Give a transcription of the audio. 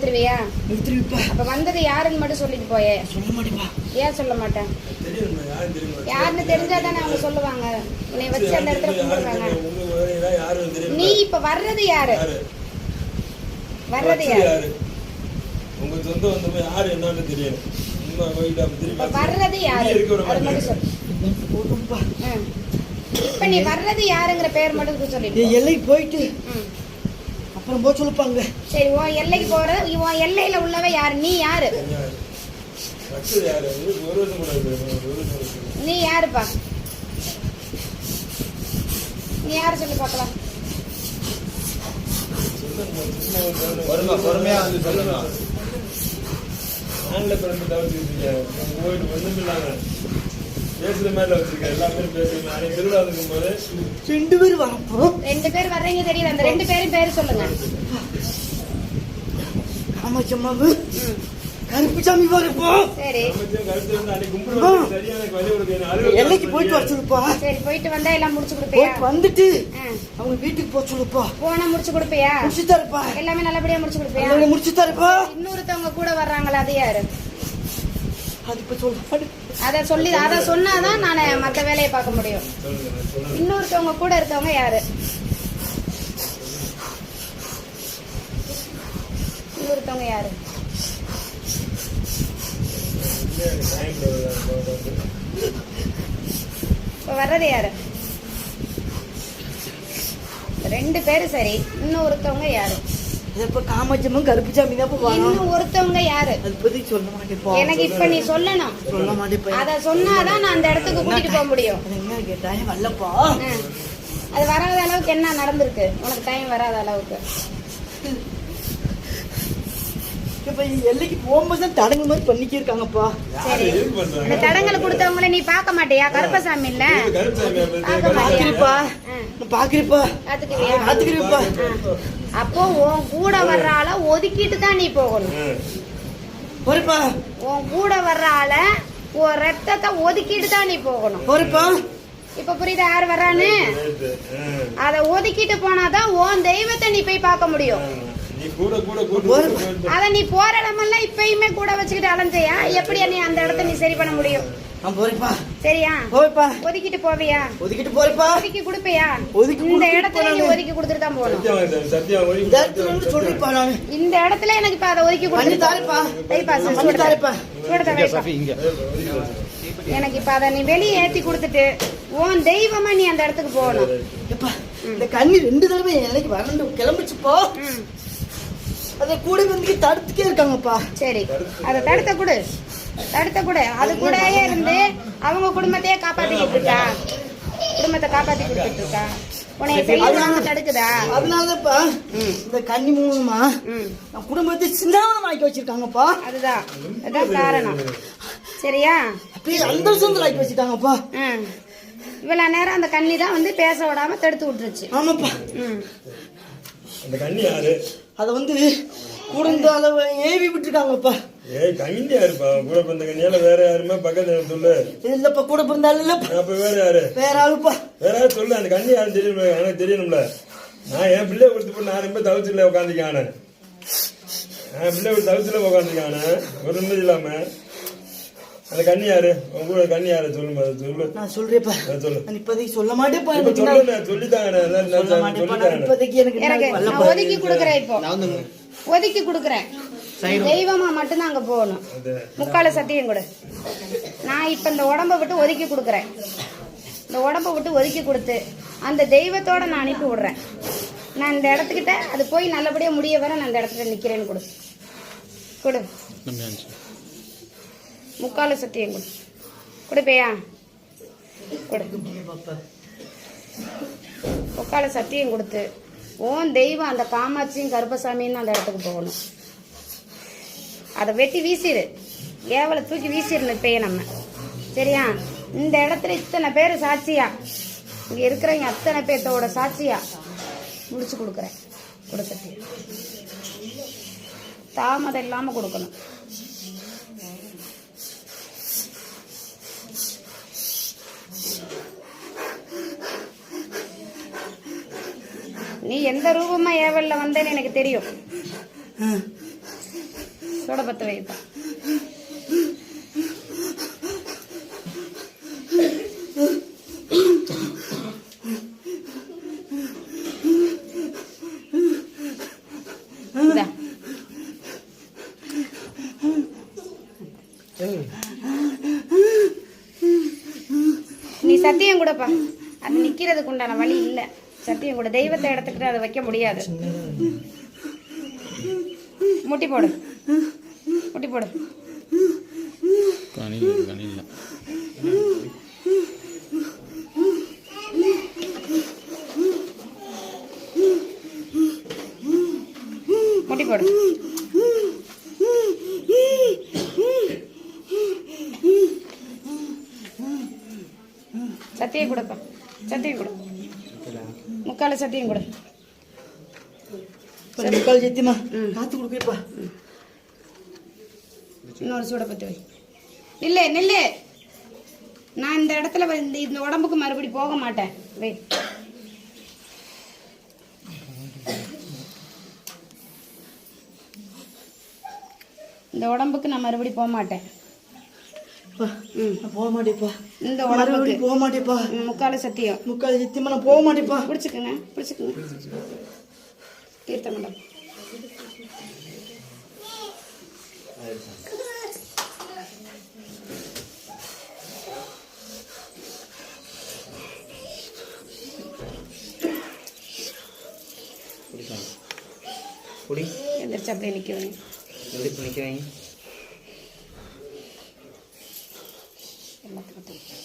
எடுத்துருவியா எடுத்துருப்பா அப்ப வந்தது யாருன்னு மட்டும் சொல்லிட்டு போயே. சொல்ல மாட்டேப்பா ஏன் சொல்ல மாட்டேன்? யாருன்னு தெரிஞ்சாதானே அவங்க சொல்லுவாங்க. உன்னை வச்சு அந்த இடத்துல கும்பிடுறாங்க. நீ இப்ப வர்றது யாரு? வர்றது யாரு? உங்க சொந்த வந்தவங்க யாரு என்னன்னு தெரியும் இப்ப வர்றது. யாரு? அது மட்டும் சொல்லு. நீ வர்றது யாருங்கிற பேர் மட்டும் சொல்லிட்டு எல்லைக்கு போயிட்டு. அப்புறம் போக சொல்லுப்பாங்க. சரி உன் எல்லைக்கு போற உன் எல்லையில உள்ளவ யாரு? நீ யாரு. நீ யாருப்பா? நீ யாரு சொல்லி பார்க்கலாம். பொறுமை பொறுமையா வந்து சொல்லுங்க ஆண்ல பிறந்து உங்க கோயில் ஒண்ணும் இல்லாம பேசுற மாதிரி வச்சிருக்கேன். எல்லா பேரும் பேசுறீங்க அன்னைக்கு திருவிழா இருக்கும் போது ரெண்டு பேர் வர்றீங்க தெரியுது அந்த ரெண்டு பேரும் பேரு சொல்லுங்க. காமாட்சம்மாவு. கருப்புசாமி வரப்போ சரி. அமைச்சர் கருத்து இருந்து அன்னைக்கு கும்பிடுவாங்க சரியா எனக்கு வழி கொடுக்கணும் அலுவலகம் எல்லைக்கு போயிட்டு வர சொல்லுப்பா. சரி போயிட்டு வந்தா எல்லாம் முடிச்சு கொடுப்பியா? வந்துட்டு. அவங்க வீட்டுக்கு போக சொல்லுப்பா. போனா முடிச்சு கொடுப்பியா? முடிச்சு தரப்பா எல்லாமே நல்லபடியா முடிச்சு கொடுப்பியா? எல்லாரும் முடிச்சு தரப்பா இன்னொருத்தவங்க கூட வர்றாங்களா? அது யாரு? அதை சொல்லி அதை சொன்னாதான் நான் மற்ற வேலையை பார்க்க முடியும். இன்னொருத்தவங்க கூட இருக்கவங்க யாரு? இன்னொருத்தவங்க யாரு? வர்றது யாரு? ரெண்டு பேரும் சரி இன்னும் ஒருத்தவங்க யாரு? இப்ப காமாட்சம்மா கருப்புசாமி தான் இப்ப வரும். இன்னும் ஒருத்தவங்க யாரு? அது பத்தி சொல்ல மாட்டேப்பா எனக்கு இப்ப நீ சொல்லணும். சொல்ல மாட்டேப்பா அத சொன்னாதான் நான் அந்த இடத்துக்கு கூட்டிட்டு போக முடியும். அது என்ன கேட்டா வரலப்பா ஆ. அது வராத அளவுக்கு என்ன நடந்திருக்கு? உனக்கு டைம் வராத அளவுக்கு. இப்ப எல்லைக்கு போகும்போது தான் தடங்கு மாதிரி பண்ணிக்கி இருக்காங்கப்பா சரி? இந்த தடங்களை கொடுத்தவங்கள நீ பார்க்க மாட்டியா? கருப்பசாமி இல்ல? பார்க்க கருப்பசாமி. பாக்குறீப்பா பாத்துக்கிறீப்பா அப்போ உன் கூட வர்ற ஆளை ஒதுக்கிட்டு தான் நீ போகணும். போறப்பா. உன் கூட வர்ற ஆளை உன் ரத்தத்தை ஒதுக்கிட்டு தான் நீ போகணும். போறப்பா. இப்ப புரியுதா யார் வர்றான்னு. அத ஒதுக்கிட்டு போனாதான் உன் தெய்வத்தை நீ போய் பார்க்க முடியும். அத நீ போற இடமெல்லாம் இப்பயுமே கூட வச்சுக்கிட்டு அலைஞ்சையா? எப்படி நீ அந்த இடத்த நீ சரி பண்ண முடியும்? போறேப்பா. சரியா? ஒதுக்கிட்டு போவியா? ஒதுக்கிட்டு போறப்பா. ஒதுக்கி கொடுப்பியா? ஒதுக்கி இந்த இடத்துல நீ. ஒதுக்கி கொடுத்துட்டு தான் போகணும். இந்த இடத்துல இருந்து சொல்றேப்பா நான். இந்த இடத்துல எனக்கு இப்ப அதை ஒதுக்கி தாரேப்பா. தாரேப்பா. இங்க எனக்கு இப்ப அதை நீ வெளியே ஏத்தி கொடுத்துட்டு உன் தெய்வமா நீ அந்த இடத்துக்கு போகணும். இந்த கண்ணி ரெண்டு தடவை என் இலைக்கு வறண்டு கிளம்பிச்சுப்பா ம், அதை கூட வந்து தடுத்துக்கே இருக்காங்கப்பா. சரி அதை தடுத்த கொடு. தடுத்த கொடு. அது கூடயே இருந்து அவங்க குடும்பத்தையே காப்பாத்திக்கிட்டு இருக்கா? குடும்பத்தை காப்பாத்தி கொடுத்துட்டு இருக்கா? உன்னைய செய்யாம தடுக்குதா? அதனாலதான்ப்பா ம். இந்த கண்ணி மூலமா ம். நான் குடும்பத்தை சிந்தாவனம் ஆக்கி வச்சிருக்காங்கப்பா. அதுதான். அதுதான் காரணம். சரியா? அப்படியே அந்த சொந்தம் ஆக்கி வச்சுட்டாங்கப்பா இவ்வளவு நேரம் அந்த கண்ணி தான் வந்து பேச விடாம தடுத்து விட்டுருச்சு. ஆமாப்பா. ம். அந்த கண்ணி யாரு? அதை வந்து கூட இந்த அளவு ஏவி விட்டுருக்காங்கப்பா. ஏய் கண்ணி யாருப்பா? கூட பிறந்த கண்ணியால வேற யாருமே? பக்கத்துல சொல்லு. இல்லப்பா கூட பிறந்தாலும் இல்லப்பா. அப்ப வேற யாரு? வேற ஆளுப்பா. வேற யாரும் சொல்லு அந்த கண்ணி யாரும் தெரியும்? எனக்கு தெரியணும்ல. நான் என் பிள்ளை கொடுத்து போட்டு நான் ரொம்ப தவிச்சில உட்காந்துக்கானே நான் பிள்ளை கொடுத்து தவிச்சில உட்காந்துக்கானே ஒரு நிம்மதி இல்லாம. அந்த கண்ணி யாரு? உங்க கூட கண்ணி யாரு? சொல்லுமா சொல்லு. நான் சொல்றேப்பா அதை சொல்லு. நான் இப்போதைக்கு சொல்ல இப்ப எனக்கு நான் சொல்லு நான் சொல்ல நான் சொல்லித்தாங்க இப்போதைக்கு எனக்கு நான். ஒதுக்கி கொடுக்குறேன் இப்போ. ஒதுக்கி கொடுக்குறேன். தெய்வமா மட்டும்தான் அங்க போகணும். முக்கால சத்தியம் கொடு. நான் இப்ப இந்த உடம்ப விட்டு ஒதுக்கி கொடுக்குறேன். இந்த உடம்ப விட்டு ஒதுக்கி கொடுத்து அந்த தெய்வத்தோட நான் அனுப்பி விடுறேன். நான் இந்த இடத்துக்கிட்ட அது போய் நல்லபடியா முடிய வர நான் இந்த இடத்துல நிக்கிறேன்னு கொடு. கொடு. முக்கால சத்தியம் கொடு. கொடுப்பையா கொடு. முக்கால சத்தியம் கொடுத்து ஓன் தெய்வம் அந்த காமாட்சியும் கருப்பசாமின்னு அந்த இடத்துக்கு போகணும். அதை வெட்டி வீசிடு ஏவலை தூக்கி வீசிடணும் இப்பயே நம்ம. சரியா? இந்த இடத்துல இத்தனை பேர் சாட்சியா? இங்கே இருக்கிறவங்க அத்தனை பேர்த்தோட சாட்சியா? முடிச்சு கொடுக்குறேன். கொடுத்துட்டு தாமதம் இல்லாமல் கொடுக்கணும். நீ எந்த ரூபமா ஏவல்ல வந்தேன்னு எனக்கு தெரியும். சூட பற்ற வைப்பா. நீ சத்தியம் கூடப்பா அது நிக்கிறதுக்கு உண்டான வழி இல்லை சத்தியம் கூட தெய்வத்தை இடத்துக்கிட்டு அதை வைக்க முடியாது. முட்டி போடு. முட்டி போடு. முட்டி போடு. சத்தியம் கொடுப்பா சத்தியம் கொடு முக்கால சத்தியம் கொடு. முக்கால் சத்தியமா. காத்து கொடுக்குப்பா இன்னொரு சூட பத்து வை. நில்லு நில்லு. நான் இந்த இடத்துல வந்து இந்த உடம்புக்கு மறுபடி போக மாட்டேன். வை. இந்த உடம்புக்கு நான் மறுபடி போக மாட்டேன். போக மாட்டேப்பா. இந்த உடம்புக்கு. மறுபடியும் போக மாட்டேப்பா. முக்கால சத்தியம். முக்கால் சத்தியமா நான் போக மாட்டேப்பா. பிடிச்சிக்கங்க பிடிச்சிக்கங்க. தீர்த்த மண்டபம் குடி எந்திரிச்சு அப்படியே நிற்கணும் எதுக்கு நிற்கிறீங்க எல்லாத்துக்கும் தூக்கி.